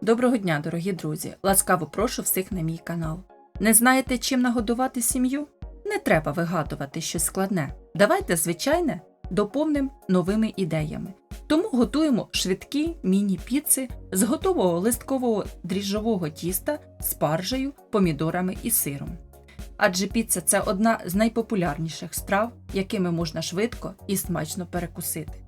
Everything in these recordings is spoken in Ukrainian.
Доброго дня, дорогі друзі! Ласкаво прошу всіх на мій канал. Не знаєте, чим нагодувати сім'ю? Не треба вигадувати щось складне. Давайте звичайне доповним новими ідеями. Тому готуємо швидкі міні-піци з готового листкового дріжджового тіста, спаржею, помідорами і сиром. Адже піца це одна з найпопулярніших страв, якими можна швидко і смачно перекусити.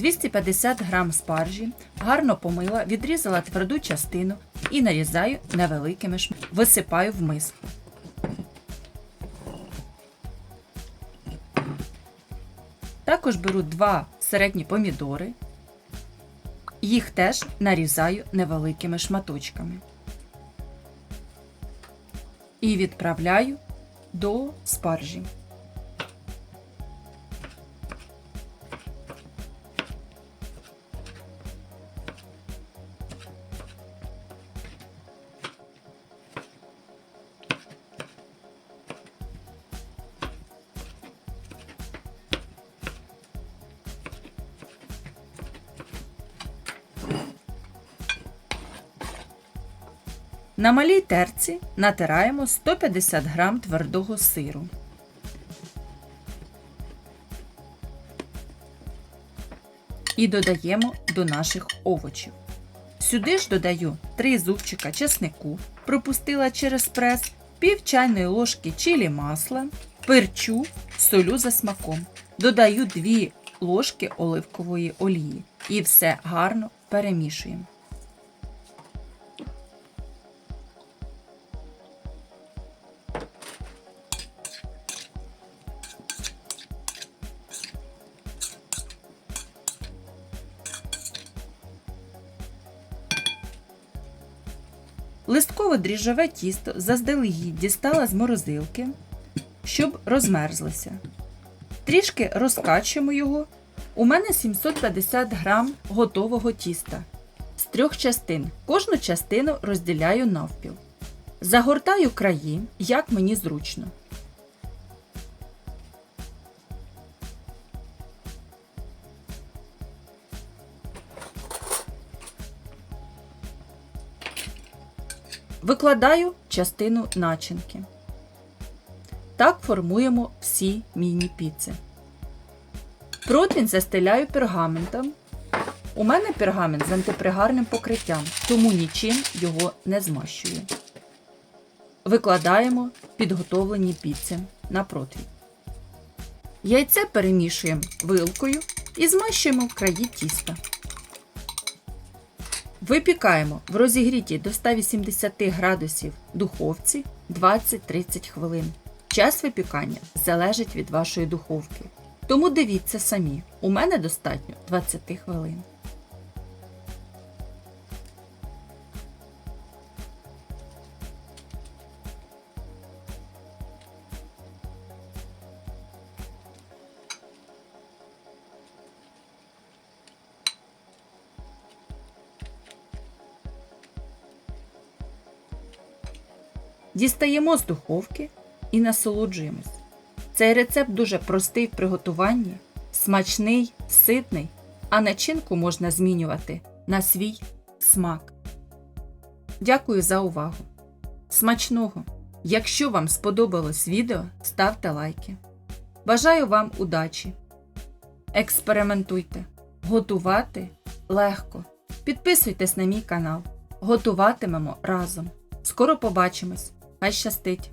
250 г спаржі, гарно помила, відрізала тверду частину і нарізаю невеликими шматками. Висипаю в миску. Також беру два середні помідори. Їх теж нарізаю невеликими шматочками. І відправляю до спаржі. На малій терці натираємо 150 г твердого сиру. І додаємо до наших овочів. Сюди ж додаю 3 зубчика чеснику, пропустила через прес, пів чайної ложки чилі масла, перчу, солю за смаком. Додаю 2 ложки оливкової олії і все гарно перемішуємо. Листкове дріжджове тісто заздалегідь дістала з морозилки, щоб розмерзлося. Трішки розкачуємо його. У мене 750 грам готового тіста з трьох частин. Кожну частину розділяю навпіл. Загортаю краї, як мені зручно. Викладаю частину начинки. Так формуємо всі міні-піци. Противень застеляю пергаментом. У мене пергамент з антипригарним покриттям, тому нічим його не змащую. Викладаємо підготовлені піци на противень. Яйце перемішуємо вилкою і змащуємо в краї тіста. Випікаємо в розігрітій до 180 градусів духовці 20-30 хвилин. Час випікання залежить від вашої духовки. Тому дивіться самі, у мене достатньо 20 хвилин. Дістаємо з духовки і насолоджуємось. Цей рецепт дуже простий в приготуванні, смачний, ситний, а начинку можна змінювати на свій смак. Дякую за увагу. Смачного! Якщо вам сподобалось відео, ставте лайки. Бажаю вам удачі! Експериментуйте! Готувати легко. Підписуйтесь на мій канал. Готуватимемо разом. Скоро побачимось! Хай щастить!